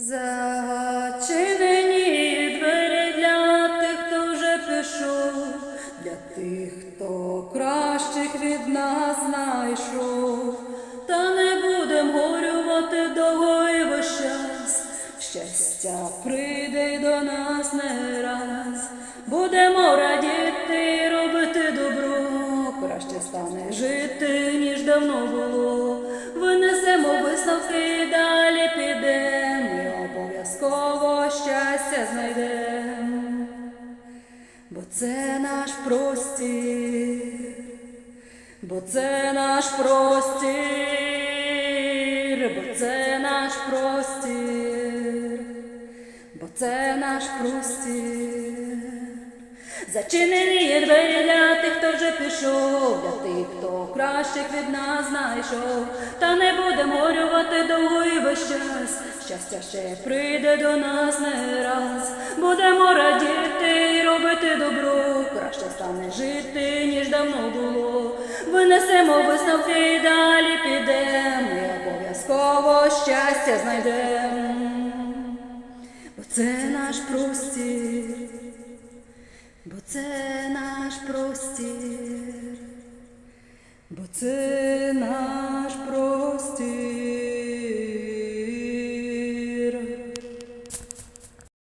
Зачинені двері для тих, хто вже пішов, для тих, хто кращих від нас знайшов, та не будем горювати довго і весь час. Щастя прийде й до нас не раз, будемо радіти і робити добро, краще стане жити, ніж давно було. Винесемо висновки щастя знайдемо, бо це наш простір, бо це наш простір, бо це наш простір, бо це наш простір. Зачинені двері для тих, хто вже пішов, для тих, хто кращих від нас знайшов, та не будемо горювати довго і весь час. Щастя ще прийде до нас не раз. Будемо радіти і робити добро, краще стане жити, ніж давно було. Винесемо висновки і далі підемо, ми обов'язково щастя знайдемо, бо це наш простір. Бо це наш простір, бо це наш